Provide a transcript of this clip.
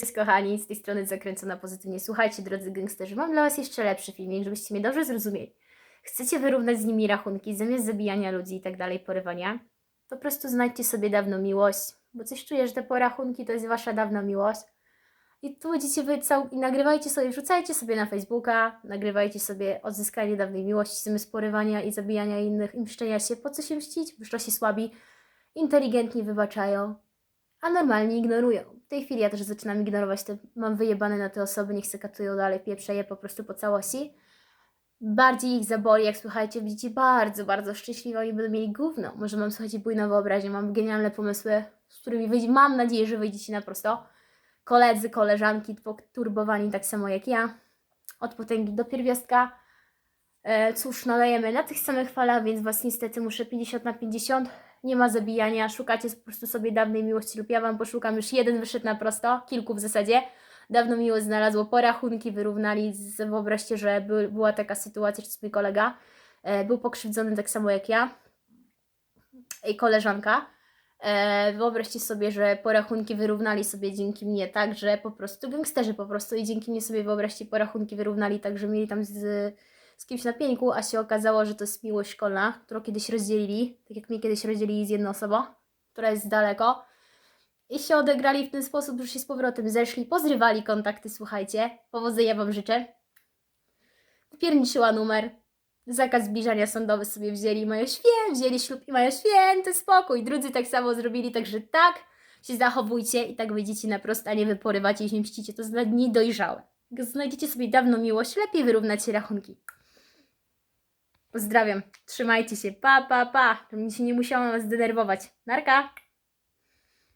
Cześć kochani, z tej strony zakręcona pozytywnie. Słuchajcie, drodzy gangsterzy, mam dla was jeszcze lepszy filmik, żebyście mnie dobrze zrozumieli. Chcecie wyrównać z nimi rachunki, zamiast zabijania ludzi i tak dalej, porywania? Po prostu znajdźcie sobie dawną miłość, bo coś czuję, że te porachunki to jest wasza dawna miłość. I tu będziecie wy cał... i nagrywajcie sobie, wrzucajcie sobie na Facebooka, nagrywajcie sobie odzyskanie dawnej miłości zamiast porywania i zabijania innych i mszczenia się. Po co się mścić? Bo się słabi, inteligentni wybaczają, a normalnie ignorują. W tej chwili ja też zaczynam ignorować te, mam wyjebane na te osoby, niech se katują dalej, pieprzę je po prostu po całości. Bardziej ich zaboli, jak słuchajcie, będziecie bardzo, bardzo szczęśliwi, oni będą mieli gówno. Może mam, słuchajcie, bujną wyobraźnię, mam genialne pomysły, z którymi wyjdzie, mam nadzieję, że wyjdziecie na prosto. Koledzy, koleżanki, turbowani tak samo jak ja, od potęgi do pierwiastka. E, cóż, nadajemy na tych samych falach, więc Was niestety muszę 50 na 50. Nie ma zabijania, szukacie po prostu sobie dawnej miłości lub ja Wam poszukam. Już jeden wyszedł na prosto, kilku w zasadzie. Dawno miłość znalazło, porachunki wyrównali. Wyobraźcie, że by, była taka sytuacja, że mój kolega e, był pokrzywdzony tak samo jak ja i koleżanka. E, wyobraźcie sobie, że porachunki wyrównali sobie dzięki mnie tak, że po prostu gangsterzy po prostu i dzięki mnie sobie wyobraźcie porachunki wyrównali tak, że mieli tam z, z kimś na pieńku, a się okazało, że to jest miłość szkolna, którą kiedyś rozdzielili, tak jak mnie kiedyś rozdzielili z jedną osobą, która jest daleko. I się odegrali w ten sposób, że się z powrotem zeszli, pozrywali kontakty, słuchajcie. Powodzenia Wam życzę. Wypierniczyła numer. Zakaz zbliżania sądowy sobie wzięli, mają święt, wzięli ślub i mają święty spokój. Drudzy tak samo zrobili, także tak się zachowujcie i tak wyjdziecie na prosto, a nie wy porywacie i się mścicie. To jest niedojrzałe. Jak znajdziecie sobie dawną miłość, lepiej wyrównacie rachunki. Pozdrawiam. Trzymajcie się. Pa, pa, pa. Żebym się nie musiała was denerwować. Narka.